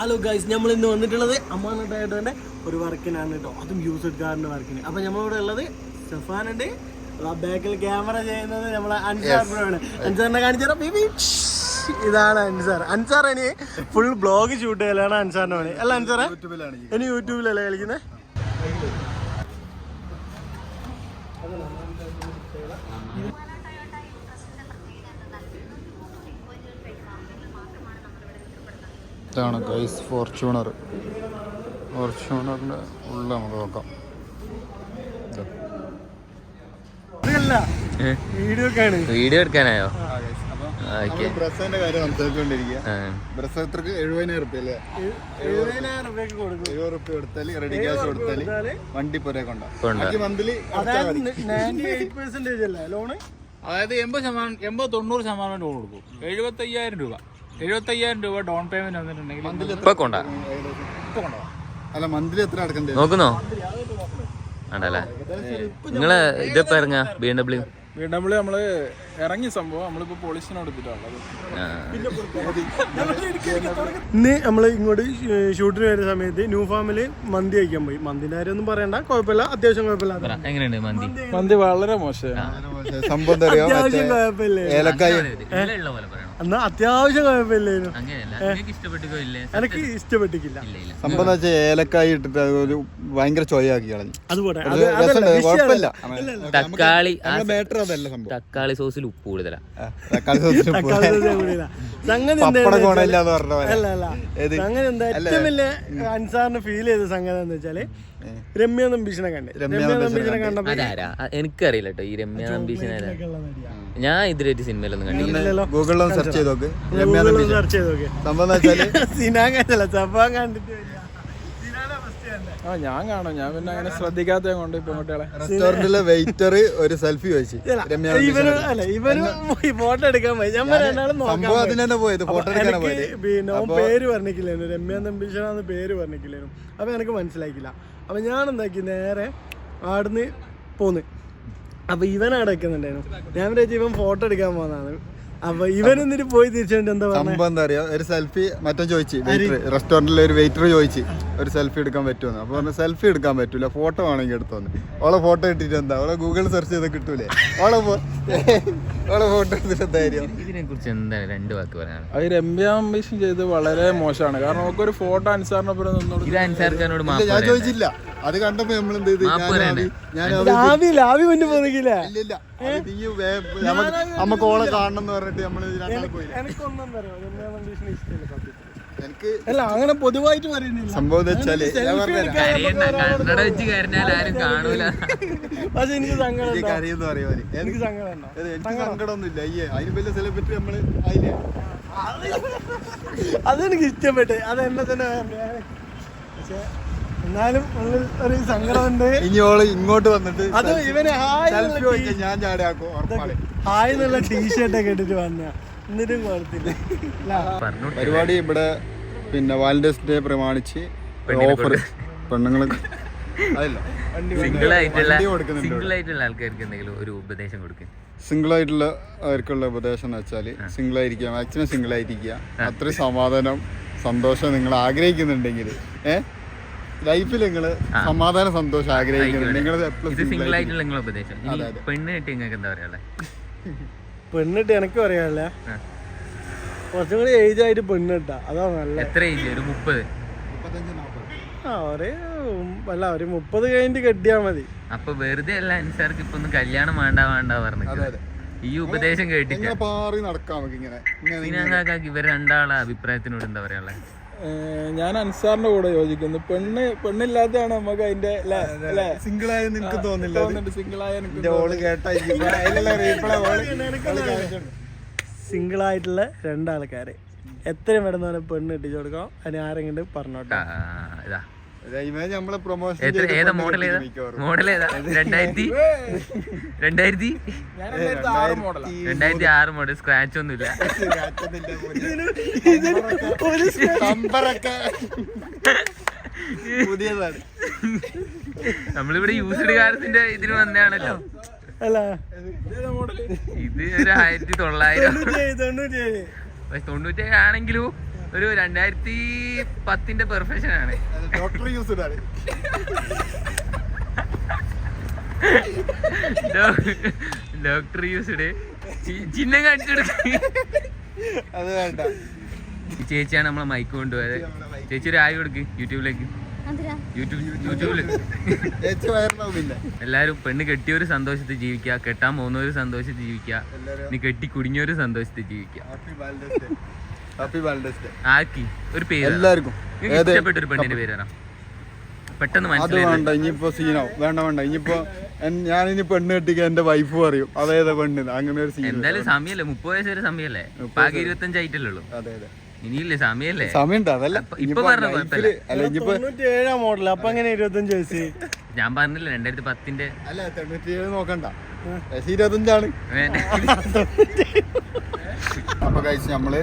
Hello guys നമ്മൾ ഇന്ന് വന്നിട്ടുള്ളത് അമ്മാനട്ടായിട്ടന്റെ ഒരു വർക്കിനാണ് കേട്ടോ. അതും യൂസഡ് കാറിന്റെ വർക്കിന്. അപ്പൊ നമ്മളിവിടെ ഉള്ളത് സഫാനുണ്ട് ആ ബാക്കിൽ ക്യാമറ ചെയ്യുന്നത് നമ്മളെ അൻസാർ ആണ് അൻസാറിനെ കാണിച്ചാ ബേബി. ഇതാണ് അൻസാർ. അൻസാർ ഇനി ഫുൾ ബ്ലോഗ് ഷൂട്ട് ചെയ്യലാണ് അൻസാറിന്റെ പണി അല്ല അൻസാറെ? ഇനി യൂട്യൂബിലല്ലേ കളിക്കുന്നത് ഇതാണ് ഗൈസ് ഫോർച്യൂണർ ഫോർച്യൂണറിന്റെ ഉള്ള നമുക്ക് നോക്കാം. വീഡിയോ എടുക്കാനായോ? വണ്ടി പുരേ കൊണ്ടാ. അതായത് നയന്റി എയ്റ്റ് പെർസെന്റേജ് അല്ലേ ലോണ് അതായത് എൺപത് ശതമാനം എൺപത് തൊണ്ണൂറ് ശതമാനം ലോൺ കൊടുക്കും. എഴുപത്തി അയ്യായിരം രൂപ. എഴുപത്തി അയ്യായിരം രൂപ ഡൗൺ പേയ്മെന്റ് വന്നിട്ടുണ്ടെങ്കിൽ ഇപ്പൊ കൊണ്ടാ? ഇപ്പൊ അല്ല മന്ത്ലി എത്ര അടക്കണ്ടേ? നോക്കുന്നോ? ആണല്ലേ? നിങ്ങൾ ഇതിപ്പോ ഇറങ്ങ? B M W B W നമ്മൾ ഇറങ്ങി സംഭവം നമ്മളിപ്പോ പോളിസിന് കൊടുത്തിട്ടുള്ളത് ഇന്ന് നമ്മൾ ഇങ്ങോട്ട് ഷൂട്ടിന് വരുന്ന സമയത്ത് ന്യൂ ഫാമിൽ മന്തി കഴിക്കാൻ പോയി. മന്തിന്റെ കാര്യം ഒന്നും പറയണ്ട. കുഴപ്പമില്ല. അത്യാവശ്യം കുഴപ്പമില്ല എങ്ങനെയുണ്ട് മന്തി? മന്തി വളരെ മോശം. സംഭവം ഏലക്കായ. എന്നാ അത്യാവശ്യം കുഴപ്പമില്ലായിരുന്നു എനിക്ക് ഇഷ്ടപ്പെട്ടിട്ടില്ല. ഇല്ല സംഭവം ഏലക്കായി ഇട്ടിട്ട് ഒരു ഭയങ്കര ചോയാക്കി കളഞ്ഞു. അതുപോലെ. തക്കാളി തക്കാളി സോസിൽ ഉപ്പ് കൂടുതലാ. തക്കാളി സോസിൽ. സംഗതി ഏറ്റവും വലിയ അൻസാറിന് ഫീൽ ചെയ്ത സംഗതി എന്ന് വെച്ചാൽ രമ്യ നമ്പീഷനെ കണ്ട്. രമ്യ നമ്പീഷനെ കണ്ടപ്പോ എനിക്കറിയില്ല കേട്ടോ ഈ രമ്യ നമ്പീഷനെ ഞാൻ ഇതിലൊരു സിനിമയിലൊന്നും കണ്ടില്ല ഗൂഗിളിലൊന്ന് സെർച്ച് ചെയ്ത് നോക്ക്. രമ്യ നമ്പീശൻ. സെർച്ച് ചെയ്ത് നോക്കെ. സംഭവം സിനാൻ കണ്ടല്ല കണ്ടിട്ട്. ആ ഞാൻ കാണാം. ഞാൻ പിന്നെ അങ്ങനെ ശ്രദ്ധിക്കാത്ത കൊണ്ട് ഇപ്പൊ കുട്ടികളെ റെസ്റ്റോറന്റിലെ വെയിറ്റർ ഒരു സെൽഫി വെച്ച്. ഫോട്ടോ എടുക്കാൻ പോയി. ഞാൻ സംഭവം പോയി. അതിന് പോയത് ഫോട്ടോ എടുക്കാൻ പോയത്. പിന്നെ പേര് പറഞ്ഞിട്ടില്ലേനു രമ്യ നമ്പീശനാന്ന് പേര് പറഞ്ഞിട്ടില്ലേനു അപ്പൊ എനിക്ക് മനസ്സിലാക്കില്ല അപ്പൊ ഞാൻ എന്താക്കി നേരെ ആടുന്ന് പോന്ന്. അപ്പൊ ഇവൻ അവിടെ വെക്കുന്നുണ്ടായിരുന്നു. ഞാൻ വിചാരിച്ചു ഇവൻ ഫോട്ടോ എടുക്കാൻ പോകുന്നതാണ് അപ്പൊ ഇവൻ എന്നിട്ട് പോയി തിരിച്ചുകൊണ്ട് എന്താ സംഭവം എന്താ അറിയാ? ഒരു സെൽഫി മറ്റോ ചോദിച്ചു വെയിറ്റർ റെസ്റ്റോറന്റിലെ ഒരു വെയിറ്റർ ചോദിച്ചു ഒരു സെൽഫി എടുക്കാൻ പറ്റുമെന്ന് അപ്പൊ പറഞ്ഞു സെൽഫി എടുക്കാൻ പറ്റൂല ഫോട്ടോ ആണെങ്കിൽ എടുത്തോന്ന് ഓളെ ഫോട്ടോ ഇട്ടിട്ട് എന്താ? ഓളെ ഗൂഗിൾ സെർച്ച് ചെയ്ത് കിട്ടൂലേ? ഓളെ ഓളെ ഫോട്ടോ എടുത്തിട്ട് ഇതിനെ കുറിച്ച് എന്താണ് രണ്ട് വാക്ക് പറയാൻ അത് രമ്യ അംബീഷൻ ചെയ്ത് വളരെ മോശമാണ്. കാരണം നമുക്കൊരു ഫോട്ടോ അനുസരണപ്പുറം നിന്നോട് ഇത് ഞാൻ ചോദിച്ചില്ല. അത് കണ്ടപ്പോ നമ്മൾ എന്ത് ചെയ്ത് നമുക്ക് ഓളെ കാണണം എന്ന് പറഞ്ഞിട്ട് നമ്മൾ എനിക്കൊന്നും ഇഷ്ടമില്ല സത്യത്തിൽ. അല്ല അങ്ങനെ പൊതുവായിട്ട് പറയുന്നില്ല. സംഭവം വെച്ചാൽ പക്ഷെ എനിക്ക് സങ്കടം എനിക്ക് സങ്കടം എനിക്ക് സങ്കടമൊന്നുമില്ല അയ്യേ അതിന് വലിയ സെലിബ്രിറ്റി നമ്മൾ അതിലെ അതെനിക്ക് ഇഷ്ടപ്പെട്ടെ. അത് എന്നെ തന്നെ പക്ഷെ എന്നാലും ഉള്ളിൽ ഒരു സങ്കടമുണ്ട്. ഇനി ഓൾ ഇങ്ങോട്ട് വന്നിട്ട് അത് ഇവന് ഹായ് ഞാൻ ചാടിയാക്കും ഹായ് എന്നുള്ള ടീഷർട്ട് ഒക്കെ ഇട്ടിട്ട് വന്ന എന്നിട്ടും കുഴപ്പമില്ല പരിപാടി ഇവിടെ പിന്നെ വാലന്റൈൻസ് ഡേ പ്രമാണിച്ച് ഓഫർ പെണ്ണുങ്ങൾക്ക് സിംഗിൾ ആയിട്ടുള്ള സിംഗിൾ ആയിട്ടുള്ള ആൾക്കാർക്ക് എന്തെങ്കിലും ഒരു ഉപദേശം കൊടുക്കും. സിംഗിൾ ആയിട്ടുള്ള അവർക്കുള്ള ഉപദേശം എന്ന് വെച്ചാൽ സിംഗിൾ ആയിരിക്കുക മാക്സിമം സിംഗിൾ ആയിരിക്കുക. അത്രയും സമാധാനം സന്തോഷം നിങ്ങൾ ആഗ്രഹിക്കുന്നുണ്ടെങ്കിൽ ഏഹ് ലൈഫിൽ നിങ്ങൾ സമാധാന സന്തോഷം ആഗ്രഹിക്കുന്നുണ്ട് നിങ്ങൾ ഇത് സിംഗിൾ ആയിട്ടുള്ള നിങ്ങളെ ഉപദേശം. ഇനി പെണ്ണ് കിട്ടി നിങ്ങൾക്ക് എന്താ പറയാ പെണ്ണിട്ട് എനിക്ക് പറയാനില്ല. കുറച്ചും കൂടി ഏജ് ആയിട്ട് പെണ്ണിട്ടാ അതാ നല്ല എത്ര ഏജ് ഒരു മുപ്പത്. ആ ഒരു ഉം, അല്ല ഒരു മുപ്പത് കഴിഞ്ഞിട്ട് കെട്ടിയാ മതി. അപ്പൊ വെറുതെ അല്ല അനുസരിച്ച് ഇപ്പൊ ഒന്നും കല്യാണം വേണ്ട വേണ്ട പറഞ്ഞു ഈ ഉപദേശം കേട്ടിട്ട്. പാറി നടക്കാം ഇങ്ങനെ. ഇവർ രണ്ടാളെ അഭിപ്രായത്തിനോട് എന്താ പറയാ ഏഹ് ഞാൻ അൻസാറിന്റെ കൂടെ യോജിക്കുന്നു. പെണ്ണ് പെണ്ണില്ലാത്തതാണ് നമുക്ക് അതിന്റെ അല്ലേ സിംഗിൾ ആയ നിനക്ക് തോന്നില്ല സിംഗിൾ ആയ സിംഗിൾ ആയിട്ടുള്ള രണ്ടാൾക്കാര്. എത്രയും പെട്ടെന്ന് പെണ്ണ് ഇട്ടിച്ചു കൊടുക്കാം. അതിന് ആരെങ്കിലും പറഞ്ഞോട്ടെ. ഏതാ മോഡൽ ഏതാ? മോഡൽ ഏതാ? രണ്ടായിരത്തി രണ്ടായിരത്തി? ഞാൻ രണ്ടായിരത്തി ആറ് മോഡലാണ് രണ്ടായിരത്തി ആറ് മോഡൽ സ്ക്രാച്ച് ഒന്നുമില്ല. പുതിയതാണ്. നമ്മളിവിടെ യൂസ്ഡ് കാർസിന്റെ ഇതിന് വന്നാണല്ലോ അല്ല. ഇത് ഒരു ആയിരത്തി തൊള്ളായിരം. തൊണ്ണൂറ്റേഴ് ആണെങ്കിലും ഒരു രണ്ടായിരത്തി പത്തിന്റെ പെർഫെക്ഷൻ ആണ്. ഡോക്ടർ യൂസ്ഡ് ആണ് ഡോക്ടർ യൂസ്ഡ് ചിഹ്നം കാണിച്ചു കൊടുക്കും. അത് വേണ്ട. ചേച്ചിയാണ് നമ്മളെ മൈക്ക് കൊണ്ടുപോയത്. ചേച്ചി ഒരു ആയി കൊടുക്ക് യൂട്യൂബിലേക്ക്. എല്ലാരും പെണ്ണ് കെട്ടിയൊരു സന്തോഷത്തിൽ ജീവിക്കുക കെട്ടാൻ പോകുന്നവര് സന്തോഷത്തിൽ ജീവിക്കുക നീ കെട്ടി കുടുങ്ങിയൊരു സന്തോഷത്തിൽ ജീവിക്കുക. ഹാപ്പി വാലന്റൈൻസ് ഡേ ആക്കി. ഒരു പേര് എല്ലാവർക്കും. ഇഷ്ടപ്പെട്ട ഒരു പെണ്ണിന്റെ പേര് പെട്ടെന്ന് അത് വേണ്ട ഇനിയിപ്പോ സീനാവും വേണ്ട വേണ്ട. ഇനിയിപ്പോ ഞാൻ ഇനി പെണ്ണ് കെട്ടിക്കാൻ എന്റെ വൈഫ് പറയും. അതേതാ പെണ്ണ് അങ്ങനെ ഒരു സീൻ എന്തായാലും സമയല്ലേ? മുപ്പത് വയസ്സ് വരെ സമയല്ലേ? ഇപ്പൊ ആകെ ഇരുപത്തഞ്ച് ആയിട്ടല്ലേ ഉള്ളൂ. അതെ അതെ. ഇനിയില്ലേ? സമയല്ലേ? സമയമുണ്ട്. അതല്ല. ഇപ്പൊ പറഞ്ഞ മോഡൽ അപ്പൊ അങ്ങനെ ഇരുപത്തഞ്ച് വയസ്സ്? ഞാൻ പറഞ്ഞില്ല രണ്ടായിരത്തി പത്തിന്റെ അല്ല തൊണ്ണൂറ്റിയേഴ് നോക്കണ്ട. ഇരുപത്തഞ്ചാണ്. അപ്പൊ കഴിച്ച് നമ്മൾ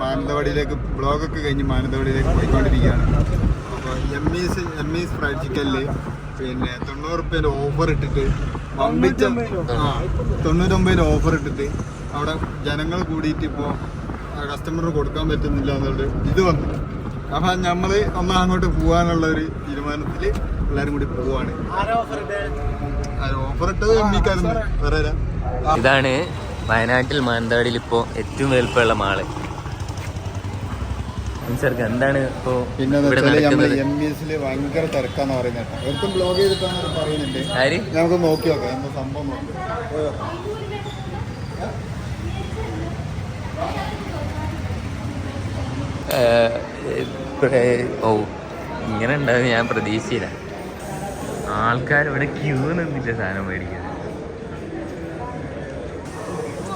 മാനന്തവാടിയിലേക്ക് ബ്ലോഗൊക്കെ കഴിഞ്ഞ് മാനന്തവാടിയിലേക്ക് പോയിക്കൊണ്ടിരിക്കുകയാണ്. അപ്പോൾ M is M is fried ചിക്കനിൽ പിന്നെ തൊണ്ണൂറ് റുപ്യേന്റെ ഓഫർ ഇട്ടിട്ട് വമ്പിച്ച ആ തൊണ്ണൂറ്റൊമ്പതിന്റെ ഓഫർ ഇട്ടിട്ട് അവിടെ ജനങ്ങൾ കൂടിയിട്ട് ഇപ്പോൾ കസ്റ്റമറിന് കൊടുക്കാൻ പറ്റുന്നില്ല എന്നുള്ളത് ഇത് വന്നു. അപ്പം നമ്മൾ ഒന്ന് അങ്ങോട്ട് പോകാനുള്ള ഒരു തീരുമാനത്തിൽ എല്ലാവരും കൂടി പോവാണ്. ഓഫർ ഇട്ടത് എം ഇക്കായിരുന്നു വേറെ ഇതാണ് വയനാട്ടിൽ മാനന്തവാടിയിൽ ഇപ്പോൾ ഏറ്റവും വലുപ്പമുള്ള മാൾ. എന്താണ് ഇപ്പോ പിന്നെ ഇവിടെ നമ്മൾ നടക്കുന്നത്? എം ബി എസിൽ ഭയങ്കര തിരക്കാന്ന് പറയുന്നത് കേട്ടോ. ബ്ലോഗ് ചെയ്തിട്ടാണ് പറയുന്നുണ്ട്. ആര്? നമുക്ക് നോക്കി നോക്കാം എന്താ സംഭവം ഓ ഇങ്ങനെ ഉണ്ടാവും ഞാൻ പ്രതീക്ഷയില്ല ആൾക്കാർ ഇവിടെ ക്യൂ നിന്നില്ല സാധനം മേടിക്കുന്നത്.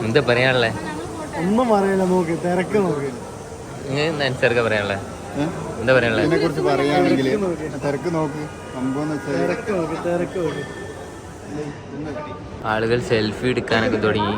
എന്താ പറയാനുള്ളേ? ഒന്നും പറയില്ല നോക്ക് തിരക്ക് നോക്ക്. അനുസരിക്ക പറയാനുള്ളത്? എന്താ പറയാനുള്ളത് ഇതിനെ കുറിച്ച് പറയുകയാണെങ്കിൽ തിരക്ക് നോക്ക്. സംഭവം എന്ന് തിരക്ക് നോക്ക് തിരക്ക് ആളുകൾ സെൽഫി എടുക്കാനൊക്കെ തുടങ്ങി.